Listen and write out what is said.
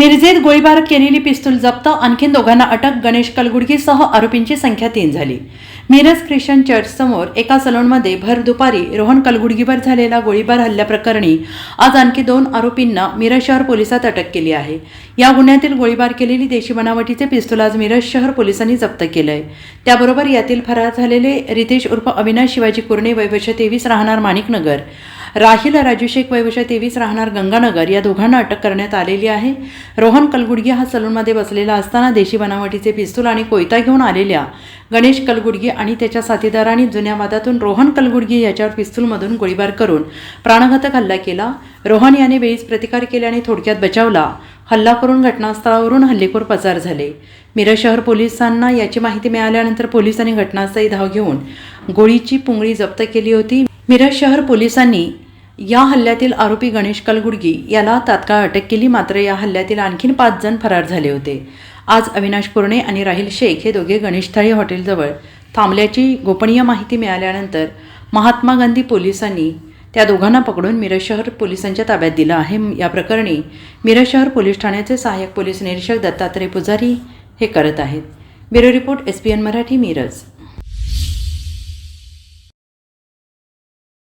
मिरजेत गोळीबार केलेली पिस्तूल जप्त आणखीन दोघांना अटक गणेश कलगुडगीसह आरोपींची संख्या तीन झाली. मिरज ख्रिश्चन चर्चसमोर एका सलूनमध्ये भर दुपारी रोहन कलगुडगीवर झालेला गोळीबार हल्ल्याप्रकरणी आज आणखी दोन आरोपींना मिरज शहर पोलिसात अटक केली आहे. या गुन्ह्यातील गोळीबार केलेली देशी बनावटीचे पिस्तूल आज मिरज शहर पोलिसांनी जप्त केलं आहे त्याबरोबर यातील फरार झालेले रितेश उर्फ अविनाश शिवाजी कुर्णे वैवश तेवीस राहणार माणिकनगर. राहिल राजू शेख वैवश तेवीस राहणार गंगानगर या दोघांना अटक करण्यात आलेली आहे. रोहन कलगुडगी हा सलूनमध्ये बसलेला असताना देशी बनावटीचे पिस्तूल आणि कोयता घेऊन आलेल्या गणेश कलगुडगी आणि त्याच्या साथीदारांनी जुन्या वादातून रोहन कलगुडगी याच्यावर पिस्तूलमधून गोळीबार करून प्राणघातक हल्ला केला. रोहन याने वेळीच प्रतिकार केल्याने थोडक्यात बचावला. हल्ला करून घटनास्थळावरून हल्लेखोर पसार झाले. मिरज शहर पोलिसांना याची माहिती मिळाल्यानंतर पोलिसांनी घटनास्थळी धाव घेऊन गोळीची पुंगळी जप्त केली होती. मिरज शहर पोलिसांनी या हल्ल्यातील आरोपी गणेश कलगुडगी याला तात्काळ अटक केली मात्र या हल्ल्यातील आणखीन पाच जण फरार झाले होते. आज अविनाश कुर्णे आणि राहिल शेख हे दोघे गणेशथळी हॉटेलजवळ थांबल्याची गोपनीय माहिती मिळाल्यानंतर महात्मा गांधी पोलिसांनी त्या दोघांना पकडून मिरज शहर पोलिसांच्या ताब्यात दिलं आहे. या प्रकरणी मिरज शहर पोलीस ठाण्याचे सहाय्यक पोलीस निरीक्षक दत्तात्रय पुजारी हे करत आहेत. Bureau report S P N Marathi Miraj.